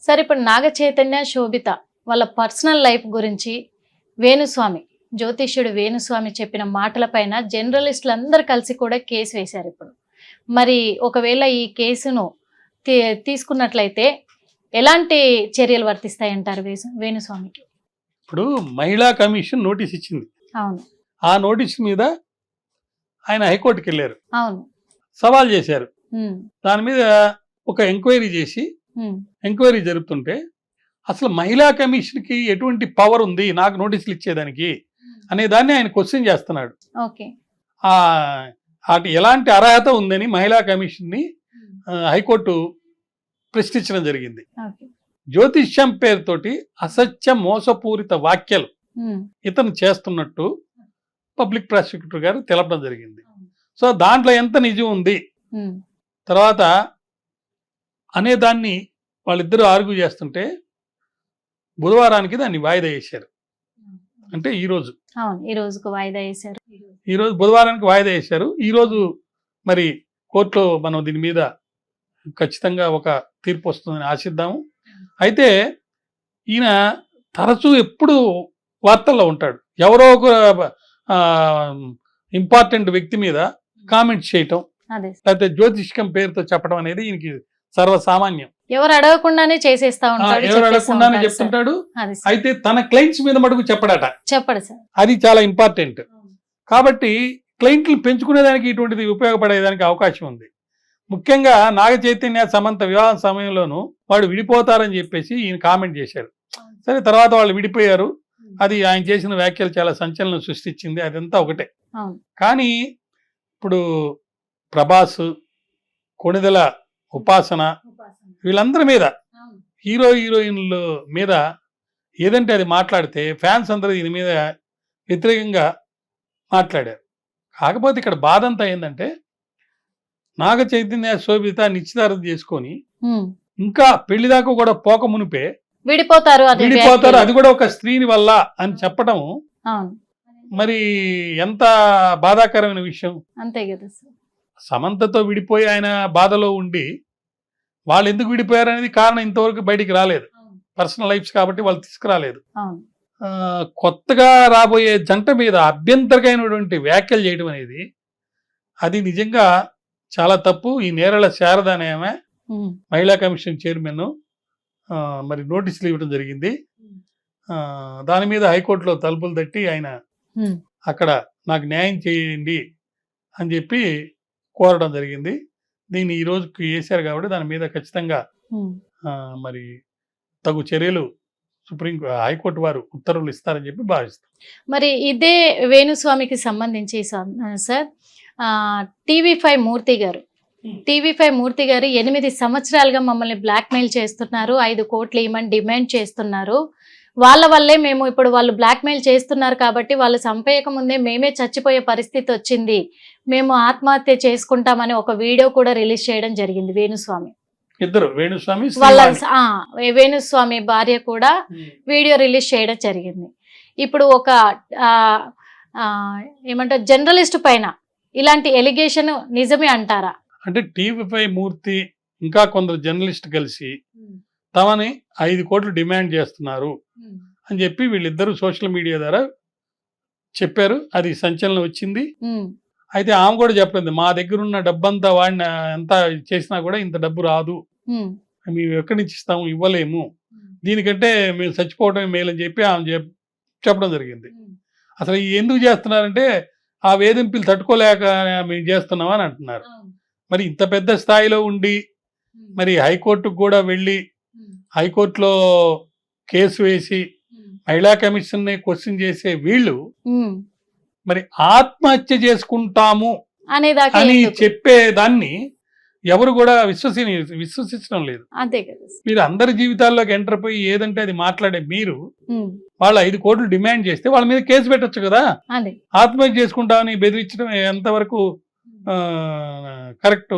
సరే ఇప్పుడు నాగ చైతన్య శోభిత వాళ్ళ పర్సనల్ లైఫ్ గురించి వేణుస్వామి జ్యోతిష్యుడు వేణుస్వామి చెప్పిన మాటలపైన జర్నలిస్టులు అందరు కలిసి కూడా కేసు వేశారు ఇప్పుడు. మరి ఒకవేళ ఈ కేసును తీసుకున్నట్లయితే ఎలాంటి చర్యలు వర్తిస్తాయంటారు వేసు- వేణుస్వామికి? ఇప్పుడు మహిళా కమిషన్ నోటీస్ ఇచ్చింది. అవును. ఆ నోటీస్ మీద ఆయన హైకోర్టుకి వెళ్ళారు అవును. సవాల్ చేశారు. దాని మీద ఒక ఎంక్వైరీ చేసి ఎంక్వైరీ జరుపుతుంటే అసలు మహిళా కమిషన్కి ఎటువంటి పవర్ ఉంది? నాకు నోటీసులు ఇచ్చేదానికి అనే దాన్ని ఆయన క్వశ్చన్ చేస్తున్నాడు. అటు ఎలాంటి అర్హత ఉందని మహిళా కమిషన్ని హైకోర్టు ప్రశ్నించడం జరిగింది. జ్యోతిష్యం పేరుతోటి అసత్య మోసపూరిత ఉమ్, ఇతను చేస్తున్నట్టు పబ్లిక్ ప్రాసిక్యూటర్ గారు తెలపడం జరిగింది. సో దాంట్లో ఎంత నిజం ఉంది? తర్వాత అనే దాన్ని వాళ్ళిద్దరూ ఆర్గ్యూ చేస్తుంటే బుధవారానికి దాన్ని వాయిదా వేశారు. అంటే ఈరోజు అవును ఈ రోజుకు వాయిదా వేశారు. ఈరోజు బుధవారానికి వాయిదా వేశారు. ఈరోజు మరి కోర్టులో మనం దీని మీద ఖచ్చితంగా ఒక తీర్పు వస్తుందని ఆశిద్దాము. అయితే ఈయన తరచూ ఎప్పుడు వార్తల్లో ఉంటాడు. ఎవరో ఒక ఇంపార్టెంట్ వ్యక్తి మీద కామెంట్ చేయటం అదే. లేకపోతే జ్యోతిష్కం పేరుతో చెప్పడం అనేది ఈయనకి సర్వసామాన్యం. ఎవరు అడగకుండానే చేసేస్తా ఉంటాడు ఎవరు అడగకుండానే. చెప్తుంటాడు. అయితే తన క్లయింట్స్ మీద మటుకు చెప్పడట. చెప్పడు సార్. అది చాలా ఇంపార్టెంట్ కాబట్టి క్లయింట్లు పెంచుకునేదానికి ఇటువంటిది ఉపయోగపడేదానికి అవకాశం ఉంది. ముఖ్యంగా నాగ చైతన్య సమంత వివాహం సమయంలోనూ వాడు విడిపోతారని చెప్పేసి ఈయన కామెంట్ చేశారు. సరే తర్వాత వాళ్ళు విడిపోయారు. అది ఆయన చేసిన వ్యాఖ్యలు చాలా సంచలనం సృష్టించింది. అదంతా ఒకటే. కానీ ఇప్పుడు ప్రభాస్ కొణిదెల ఉపాసన. వీళ్ళందరి మీద. హీరో హీరోయిన్ల మీద ఏదంటే అది మాట్లాడితే ఫ్యాన్స్ అందరూ దీని మీద వ్యతిరేకంగా మాట్లాడారు. కాకపోతే ఇక్కడ బాధ అంతా ఏంటంటే నాగ చైతన్య శోభిత నిశ్చితార్థం చేసుకొని. ఇంకా పెళ్ళి దాకా కూడా పోక మునిపే విడిపోతారు విడిపోతారు. అది కూడా ఒక స్త్రీని వల్ల అని చెప్పడం మరి ఎంత బాధాకరమైన విషయం? అంతే కదా సార్. సమంతతో విడిపోయి ఆయన బాధలో ఉండి వాళ్ళు ఎందుకు విడిపోయారు అనేది కారణం ఇంతవరకు బయటికి రాలేదు. పర్సనల్ లైఫ్స్ కాబట్టి వాళ్ళు తీసుకురాలేదు. కొత్తగా రాబోయే జంట మీద అభ్యంతరకైనటువంటి వ్యాఖ్యలు చేయడం అనేది అది నిజంగా చాలా తప్పు. ఈ నేరళ శారద అనే ఆమె. మహిళా కమిషన్ చైర్మన్ మరి నోటీసులు ఇవ్వడం జరిగింది. దాని మీద హైకోర్టులో తలుపులు తట్టి ఆయన. అక్కడ నాకు న్యాయం చేయండి అని చెప్పి కోరడం జరిగింది. దీన్ని ఈ రోజుకి వేశారు కాబట్టి దాని మీద ఖచ్చితంగా మరి తగు చర్యలు సుప్రీం హైకోర్టు వారు ఉత్తర్వులు ఇస్తారని చెప్పి భావిస్తాం. మరి ఇదే వేణుస్వామికి సంబంధించి సార్ టీవీ ఫైవ్ మూర్తి గారు టీవీ ఫైవ్ మూర్తి గారు ఎనిమిది సంవత్సరాలుగా మమ్మల్ని బ్లాక్మెయిల్ చేస్తున్నారు. ఐదు కోట్లు ఇవ్వమని డిమాండ్ చేస్తున్నారు. వాళ్ళ వల్లే మేము ఇప్పుడు వాళ్ళు బ్లాక్మెయిల్ చేస్తున్నారు కాబట్టి వాళ్ళు చంపేయక ముందే మేమే చచ్చిపోయే పరిస్థితి వచ్చింది. మేము ఆత్మహత్య చేసుకుంటామని ఒక వీడియో కూడా రిలీజ్ చేయడం జరిగింది వేణుస్వామి. ఇద్దరు వేణుస్వామి వాళ్ళ వేణుస్వామి భార్య కూడా. వీడియో రిలీజ్ చేయడం జరిగింది. ఇప్పుడు ఒక ఏమంటారు జర్నలిస్ట్ పైన ఇలాంటి ఎలిగేషన్ నిజమే అంటారా? అంటే టీవీ పై మూర్తి ఇంకా కొందరు జర్నలిస్ట్ కలిసి తమని ఐదు కోట్లు డిమాండ్ చేస్తున్నారు అని చెప్పి వీళ్ళిద్దరూ సోషల్ మీడియా ద్వారా చెప్పారు. అది సంచలనం వచ్చింది. అయితే ఆమె కూడా చెప్పింది మా దగ్గర ఉన్న డబ్బంతా వాడిన ఎంత చేసినా కూడా ఇంత డబ్బు రాదు. మేము ఎక్కడి నుంచి ఇస్తాము? ఇవ్వలేము. దీనికంటే మేము చచ్చిపోవడమే మేలని చెప్పి ఆమె చెప్- చెప్పడం జరిగింది. అసలు ఎందుకు చేస్తున్నారంటే ఆ వేధింపులు తట్టుకోలేక మేము చేస్తున్నాం అని అంటున్నారు మరి ఇంత పెద్ద స్థాయిలో ఉండి మరి హైకోర్టుకు కూడా వెళ్ళి హైకోర్టులో కేసు వేసి మహిళా కమిషన్ని క్వశ్చన్ చేసే వీళ్ళు మరి ఆత్మహత్య చేసుకుంటాము అని? చెప్పే దాన్ని ఎవరు కూడా విశ్వసి విశ్వసించడం లేదు. అంతే కదా మీరు అందరి జీవితాల్లోకి ఎంటర్ పోయి ఏదంటే అది మాట్లాడే మీరు వాళ్ళు ఐదు కోట్లు డిమాండ్ చేస్తే వాళ్ళ మీద కేసు పెట్టొచ్చు కదా. ఆత్మహత్య చేసుకుంటామని బెదిరించడం ఎంతవరకు correct?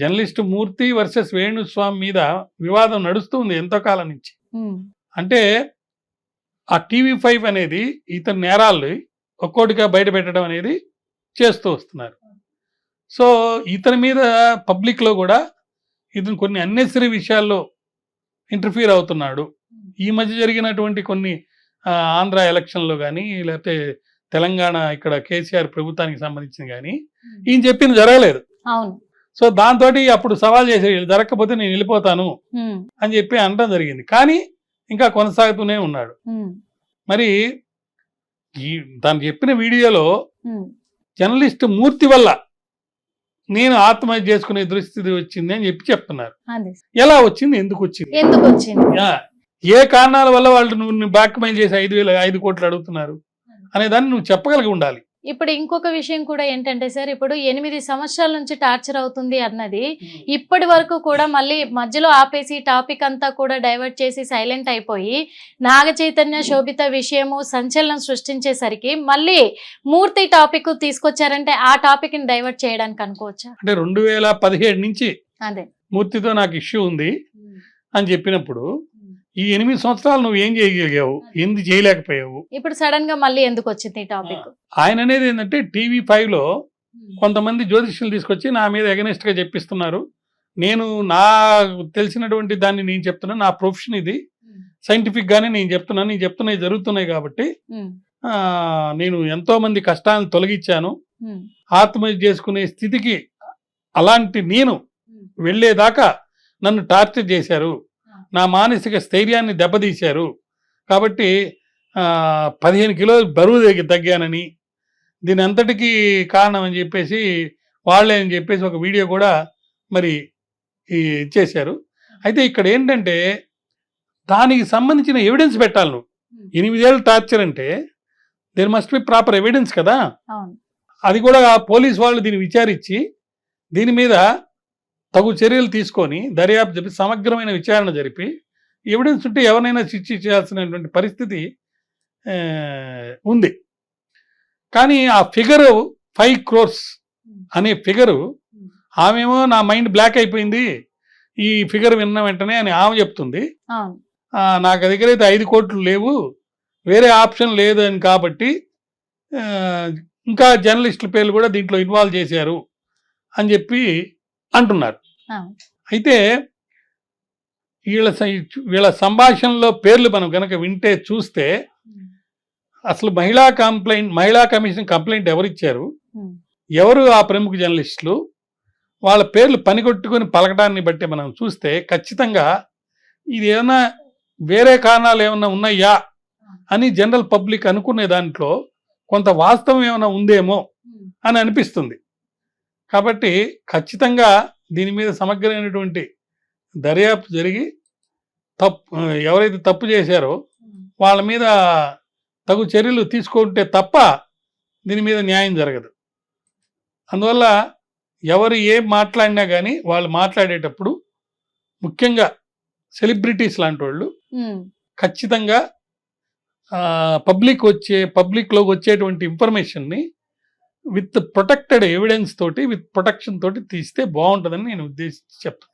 Journalist Murthy versus Venuswamy మీద వివాదం నడుస్తుంది ఎంతో కాలం నుంచి. అంటే ఆ టీవీ ఫైవ్ అనేది ఇతని నేరాలు ఒక్కోటిగా బయట పెట్టడం అనేది చేస్తూ వస్తున్నారు. సో ఇతని మీద పబ్లిక్లో కూడా ఇతను కొన్ని అన్నెసరీ విషయాల్లో ఇంటర్ఫీర్ అవుతున్నాడు. ఈ మధ్య జరిగినటువంటి కొన్ని ఆంధ్ర ఎలక్షన్లో కానీ లేకపోతే తెలంగాణ ఇక్కడ కేసీఆర్ ప్రభుత్వానికి సంబంధించిన కానీ ఈయన చెప్పింది జరగలేదు. అవును. సో దాంతో అప్పుడు సవాల్ "వీళ్ళు జరగకపోతే నేను వెళ్ళిపోతాను అని చెప్పి అనడం జరిగింది. కానీ ఇంకా కొనసాగుతూనే ఉన్నాడు. మరి ఈ తను చెప్పిన వీడియోలో జర్నలిస్ట్ మూర్తి వల్ల నేను ఆత్మహత్య చేసుకునే దుస్థితి వచ్చింది అని చెప్పి చెప్తున్నారు. ఎలా వచ్చింది? ఎందుకు వచ్చింది? ఎందుకు వచ్చింది? ఏ కారణాల వల్ల వాళ్ళు నువ్వు బ్లాక్ మెయిల్ చేసి ఐదు వేల ఐదు కోట్లు అడుగుతున్నారు? అనే దాన్ని నువ్వు చెప్పగలిగి ఉండాలి. ఇప్పుడు ఇంకొక విషయం కూడా ఏంటంటే సార్ ఇప్పుడు ఎనిమిది సంవత్సరాల నుంచి టార్చర్ అవుతుంది అన్నది ఇప్పటి వరకు కూడా మళ్ళీ మధ్యలో ఆపేసి టాపిక్ అంతా కూడా డైవర్ట్ చేసి సైలెంట్ అయిపోయి నాగ చైతన్య శోభిత విషయము సంచలనం సృష్టించేసరికి మళ్ళీ మూర్తి టాపిక్ తీసుకొచ్చారంటే ఆ టాపిక్ని డైవర్ట్ చేయడానికి అనుకోవచ్చా? అంటే రెండు వేల పదిహేడు నుంచి అదే. మూర్తితో నాకు ఇష్యూ ఉంది అని చెప్పినప్పుడు ఈ ఎనిమిది సంవత్సరాలు నువ్వు ఏం చేయగలిగావు? ఎందుకు చేయలేకపోయావు? ఇప్పుడు సడన్గా మళ్ళీ ఎందుకు వచ్చింది ఈ టాపిక్? ఆయన అనేది ఏంటంటే టీవీ ఫైవ్లో కొంతమంది జ్యోతిష్యులు తీసుకొచ్చి నా మీద against గా చెప్పిస్తున్నారు. నేను నా తెలిసినటువంటి దాన్ని నేను చెప్తున్నాను నా ప్రొఫెషన్ ఇది. సైంటిఫిక్ గానే నేను చెప్తున్నాను నేను చెప్తున్నాయి జరుగుతున్నాయి కాబట్టి నేను ఎంతో మంది కష్టాలను తొలగించాను. ఆత్మహత్య చేసుకునే స్థితికి అలాంటి నేను వెళ్ళేదాకా నన్ను టార్చర్ చేశారు. నా మానసిక స్థైర్యాన్ని దెబ్బతీశారు. కాబట్టి పదిహేను కిలోలు బరువు తగ్గి తగ్గానని దీని అంతటికీ కారణం అని చెప్పేసి వాళ్ళే అని చెప్పేసి ఒక వీడియో కూడా మరి ఈ ఇచ్చేశారు అయితే ఇక్కడ ఏంటంటే దానికి సంబంధించిన ఎవిడెన్స్ పెట్టాలి నువ్వు. ఎనిమిదేళ్ళు టార్చర్ అంటే there must be proper evidence కదా. అది కూడా పోలీస్ వాళ్ళు దీన్ని విచారించి దీని మీద తగు చర్యలు తీసుకొని దర్యాప్తు జరిపి సమగ్రమైన విచారణ జరిపి ఎవిడెన్స్ ఉంటే ఎవరినైనా శిక్ష చేయాల్సినటువంటి పరిస్థితి ఉంది. కానీ ఆ ఫిగరు ఫైవ్ క్రోర్స్ అనే ఫిగరు ఆమెమో నా మైండ్ బ్లాక్ అయిపోయింది ఈ ఫిగర్ విన్న వెంటనే అని ఆమె చెప్తుంది. నాకు దగ్గర అయితే ఐదు కోట్లు లేవు వేరే ఆప్షన్ లేదు అని కాబట్టి ఇంకా జర్నలిస్టుల పేర్లు కూడా దీంట్లో ఇన్వాల్వ్ చేశారు అని చెప్పి అంటున్నారు. అయితే వీళ్ళ వీళ్ళ సంభాషణలో పేర్లు మనం కనుక వింటే చూస్తే అసలు మహిళా కంప్లైంట్ మహిళా కమిషన్ కంప్లైంట్ ఎవరిచ్చారు? ఉమ్, ఎవరు ఆ ప్రముఖ జర్నలిస్టులు? వాళ్ళ పేర్లు పనికొట్టుకొని పలకడాన్ని బట్టి మనం చూస్తే ఖచ్చితంగా ఇది ఏమైనా వేరే కారణాలు ఏమైనా ఉన్నాయా అని జనరల్ పబ్లిక్ అనుకునే దాంట్లో కొంత వాస్తవం ఏమైనా ఉందేమో అని అనిపిస్తుంది. కాబట్టి ఖచ్చితంగా దీని మీద సమగ్రమైనటువంటి దర్యాప్తు జరిగి తప్పు ఎవరైతే తప్పు చేశారో. వాళ్ళ మీద తగు చర్యలు తీసుకుంటే తప్ప దీని మీద న్యాయం జరగదు అందువల్ల ఎవరు ఏం మాట్లాడినా కానీ వాళ్ళు మాట్లాడేటప్పుడు ముఖ్యంగా సెలబ్రిటీస్ లాంటి వాళ్ళు ఖచ్చితంగా పబ్లిక్ వచ్చే పబ్లిక్లోకి వచ్చేటువంటి ఇన్ఫర్మేషన్ని విత్ ప్రొటెక్టెడ్ ఎవిడెన్స్ తోటి విత్ ప్రొటెక్షన్ తోటి తీస్తే బాగుంటుందని నేను ఉద్దేశించి చెప్తాను